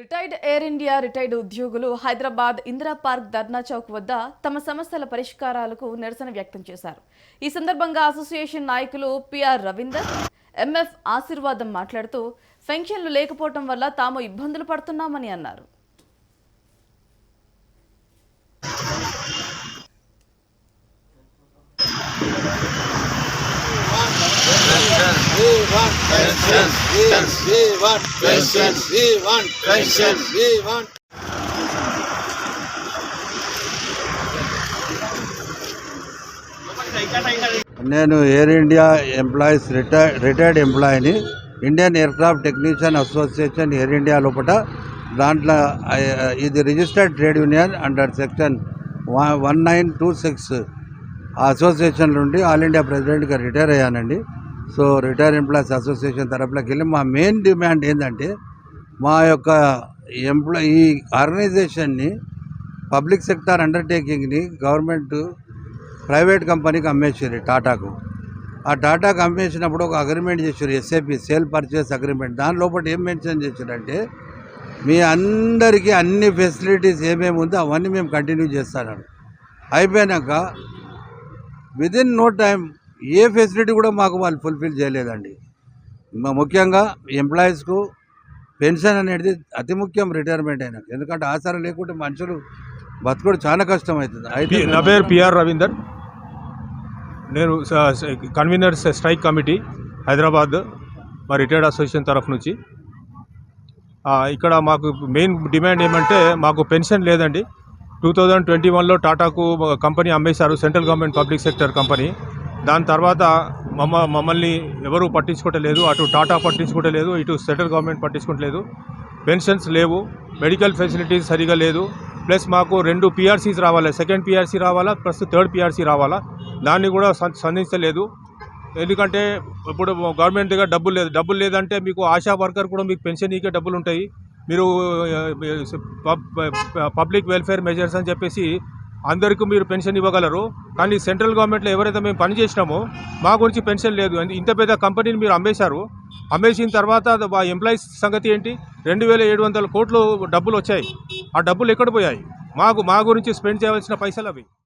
Retired air India retired ఉద్యోగులు Hyderabad Indira park Dharna Chowk వద్ద తమ సమస్యల పరిష్కారాలకు నిరసన వ్యక్తం చేశారు. ఈ సందర్భంగా అసోసియేషన్ నాయకులు పిఆర్ రవీందర్ ఎంఎఫ్ ఆశీర్వాదం మాట్లాడుతూ పెన్షన్లు లేకపోవటం వల్ల తాము ఇబ్బందులు పడుతున్నామని అన్నారు. We want. We, we want. We want. We want. నేను air India employees retire retired ఎంప్లాయీని Indian aircraft technician association air India లోపల దాంట్లో ఇది registered trade union under section one nine two six association నుండి ఆల్ ఇండియా ప్రెసిడెంట్గా retire అయ్యానండి so retire employees association తరపులోకి వెళ్ళి మా మెయిన్ డిమాండ్ ఏంటంటే మా యొక్క ఎంప్లాయీ ఈ ఆర్గనైజేషన్ని పబ్లిక్ సెక్టార్ అండర్టేకింగ్ని గవర్నమెంట్ ప్రైవేట్ కంపెనీకి అమ్మేసారు టాటాకు. ఆ టాటాకు అమ్మేసినప్పుడు ఒక అగ్రిమెంట్ చేశారు ఎస్ఏపి సేల్ పర్చేస్ అగ్రిమెంట్. దాని లోపల ఏం మెన్షన్ చేశారంటే మీ అందరికీ అన్ని ఫెసిలిటీస్ ఏమేమి ఉందో అవన్నీ మేము కంటిన్యూ చేస్తాను అయిపోయినాక విదిన్ నో టైం ఏ ఫెసిలిటీ కూడా మాకు వాళ్ళు ఫుల్ఫిల్ చేయలేదండి. ముఖ్యంగా ఎంప్లాయీస్కు పెన్షన్ అనేది అతి ముఖ్యం రిటైర్మెంట్ అయినాక ఎందుకంటే ఆసరా లేకుంటే మనుషులు బతకడం చాలా కష్టం అవుతుంది అయితే నా పేరు పిఆర్ రవీందర్. నేను స- కన్వీనర్ స్ట్రైక్ కమిటీ హైదరాబాద్ మా రిటైర్డ్ అసోసియేషన్ తరఫు నుంచి. ఇక్కడ మాకు మెయిన్ డిమాండ్ ఏమంటే మాకు పెన్షన్ లేదండి. టూ థౌజండ్ ట్వంటీ వన్లో టాటాకు కంపెనీ అమ్మేశారు central government public sector company దాని తర్వాత మమ్మ మమ్మల్ని ఎవరూ పట్టించుకోవట్లేదు అటు టాటా పట్టించుకోవట్లేదు ఇటు సెంట్రల్ గవర్నమెంట్ పట్టించుకోవట్లేదు. పెన్షన్స్ లేవు మెడికల్ ఫెసిలిటీస్ సరిగా లేదు ప్లస్ మాకు రెండు పిఆర్సీస్ రావాలి సెకండ్ పిఆర్సీ రావాలా ప్లస్ థర్డ్ పిఆర్సీ రావాలా దాన్ని కూడా సంధించలేదు. ఎందుకంటే ఇప్పుడు గవర్నమెంట్ దగ్గర డబ్బులు లేదు డబ్బులు లేదంటే మీకు ఆశా వర్కర్ కూడా మీకు పెన్షన్ ఇకే డబ్బులు ఉంటాయి. మీరు పబ్లిక్ వెల్ఫేర్ మెజర్స్ అని చెప్పేసి అందరికీ మీరు పెన్షన్ ఇవ్వగలరు. కానీ సెంట్రల్ గవర్నమెంట్లో ఎవరైతే మేము పని చేసినామో మా గురించి పెన్షన్ లేదు. ఇంత పెద్ద కంపెనీని మీరు అమ్మేశారు. అమ్మేసిన తర్వాత మా ఆ ఎంప్లాయీస్ సంగతి ఏంటి? రెండు వేల ఏడు వందల కోట్లు డబ్బులు వచ్చాయి. ఆ డబ్బులు ఎక్కడ పోయాయి? మాకు మా గురించి స్పెండ్ చేయవలసిన పైసలు అవి.